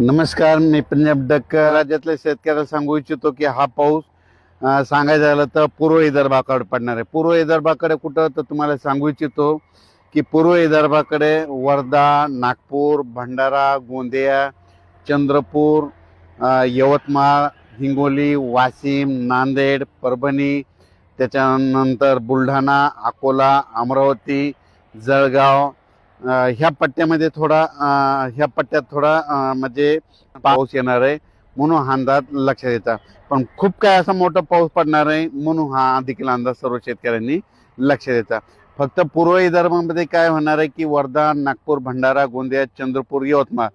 नमस्कार मी पंजाब डक्कर. राज्यातल्या शेतकऱ्याला सांगू इच्छितो की हा पाऊस सांगायचं झालं तर पूर्व विदर्भाकडे पडणार आहे. पूर्व विदर्भाकडे कुठं तर तुम्हाला सांगू इच्छितो की पूर्व विदर्भाकडे वर्धा नागपूर भंडारा गोंदिया चंद्रपूर यवतमाळ हिंगोली वाशिम नांदेड परभणी त्याच्यानंतर बुलढाणा अकोला अमरावती जळगाव ह्या पट्ट्यामध्ये थोडा ह्या पट्ट्यात थोडा म्हणजे पाऊस येणार आहे म्हणून हा अंदाज लक्षात येतात पण खूप काय असा मोठा पाऊस पडणार आहे म्हणून हा देखील अंदाज सर्व शेतकऱ्यांनी लक्षात येतात फक्त पूर्व विदर्भामध्ये काय होणार आहे की वर्धा नागपूर भंडारा गोंदिया चंद्रपूर यवतमाळ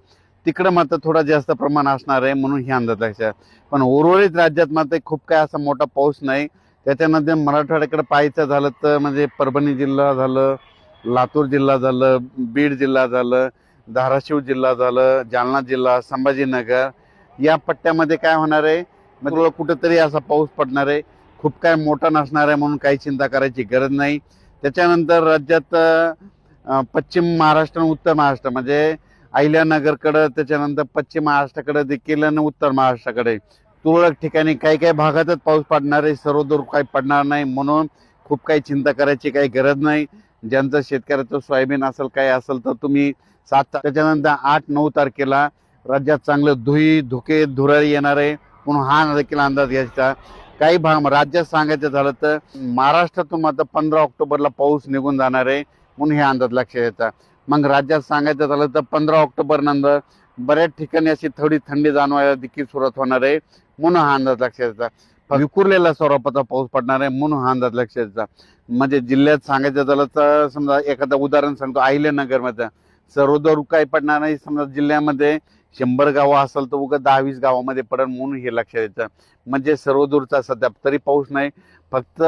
तिकडं मात्र थोडा जास्त प्रमाण असणार आहे म्हणून हे अंदाज लक्षात पण उर्वरित राज्यात मात्र खूप काय असा मोठा पाऊस नाही. त्याच्यानंतर मराठवाड्याकडे पाहायचं झालं तर म्हणजे परभणी जिल्हा झालं लातूर जिल्हा झालं बीड जिल्हा झालं धाराशिव जिल्हा झालं जालना जिल्हा संभाजीनगर. या पट्ट्यामध्ये काय होणार आहे? मग तुला कुठंतरी असा पाऊस पडणार आहे. खूप काय मोठा नसणार आहे म्हणून काही चिंता करायची गरज नाही. त्याच्यानंतर राज्यात पश्चिम महाराष्ट्र आणि उत्तर महाराष्ट्र म्हणजे अहिल्यानगरकडं त्याच्यानंतर पश्चिम महाराष्ट्राकडे देखील आणि उत्तर महाराष्ट्राकडे. तुरळक ठिकाणी काही काही भागातच पाऊस पडणार आहे. सर्वदूर काही पडणार नाही म्हणून खूप काही चिंता करायची काही गरज नाही. ज्यांचं शेतकऱ्याचं सोयाबीन असेल काय असेल तर तुम्ही सात त्याच्यानंतर आठ नऊ तारखेला राज्यात चांगलं धुई धुके धुराळी येणार आहे. म्हणून हा देखील अंदाज घ्यायचा. काही भाग राज्यात सांगायचं झालं तर महाराष्ट्रातून मात्र पंधरा ऑक्टोबरला पाऊस निघून जाणार आहे. म्हणून हे अंदाज लक्षात येतात मग राज्यात सांगायचं झालं तर पंधरा ऑक्टोबर नंतर बऱ्याच ठिकाणी अशी थोडी थंडी जाणवायला देखील सुरुवात होणार आहे. म्हणून हा अंदाज लक्षात येतात विखुरलेला स्वरूपाचा पाऊस पडणार आहे म्हणून हा अंदाज लक्षात येतात म्हणजे जिल्ह्यात सांगायचं झालं तर समजा एखादं उदाहरण सांगतो अहिल्यानगरमध्ये. सर्वदूर काही पडणार नाही समजा जिल्ह्यामध्ये शंभर गावं असेल तर उगा दहा वीस गावामध्ये पडेल म्हणून हे लक्षात येतं. म्हणजे सर्वदूरचा सध्या तरी पाऊस नाही. फक्त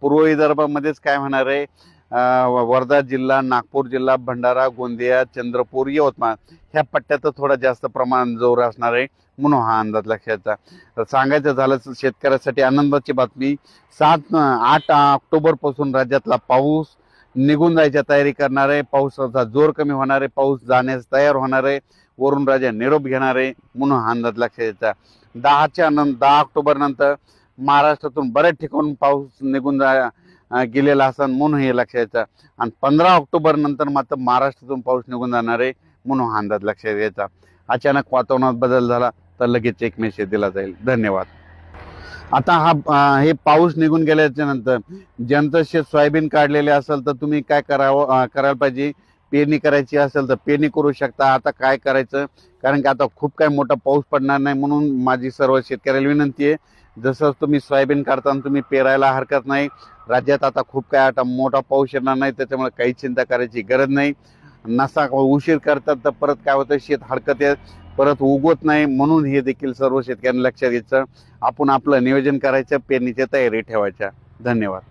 पूर्व विदर्भामध्येच काय होणार आहे? वर्धा जिल्हा नागपूर जिल्हा भंडारा गोंदिया चंद्रपूर यवतमाळ ह्या पट्ट्यात थोडा जास्त प्रमाण जोर असणार आहे म्हणून हा अंदाज लक्षात सांगायचं झालं तर शेतकऱ्यासाठी आनंदाची बातमी. सात आठ ऑक्टोबरपासून राज्यातला पाऊस निघून जायच्या तयारी करणार आहे. पावसाचा जोर कमी होणार आहे. पाऊस जाण्यास तयार होणार आहे. वरून राजा निरोप घेणार आहे म्हणून हा अंदाज लक्षात येतात दहाच्या नंतर दहा ऑक्टोबर नंतर महाराष्ट्रातून बऱ्याच ठिकाणून पाऊस निघून जा अं, गेलेला म्हणून हे लक्षात येतं आणि पंधरा ऑक्टोबर नंतर मात्र महाराष्ट्रातून पाऊस निघून जाणार आहे म्हणून हा अंदाज लक्षात यायचा. अचानक वातावरणात बदल झाला तर लगेच एक मेसेज दिला जाईल. धन्यवाद. आता हा हे पाऊस निघून गेल्याच्यानंतर ज्यांचं शेत सोयाबीन काढलेले असेल तर तुम्ही काय करावं करायला पाहिजे? पेरणी करायची असेल तर पेरणी करू शकता. आता काय करायचं? कारण की आता खूप काय मोठा पाऊस पडणार नाही म्हणून माझी सर्व शेतकऱ्याला विनंती आहे. जसं तुम्ही सोयाबीन काढताना तुम्ही पेरायला हरकत नाही राज्यात आता खूप काय आता मोठा पाऊस येणार नाही त्याच्यामुळे काही चिंता करायची गरज नाही. नसा उशीर करतात तर परत काय होतं शेत हरकत येत परत उगवत नाही म्हणून हे देखील सर्व शेतकऱ्यांनी लक्षात घ्यायचं. आपण आपलं नियोजन करायचं पेरणीच्या तयारी ठेवायच्या. धन्यवाद.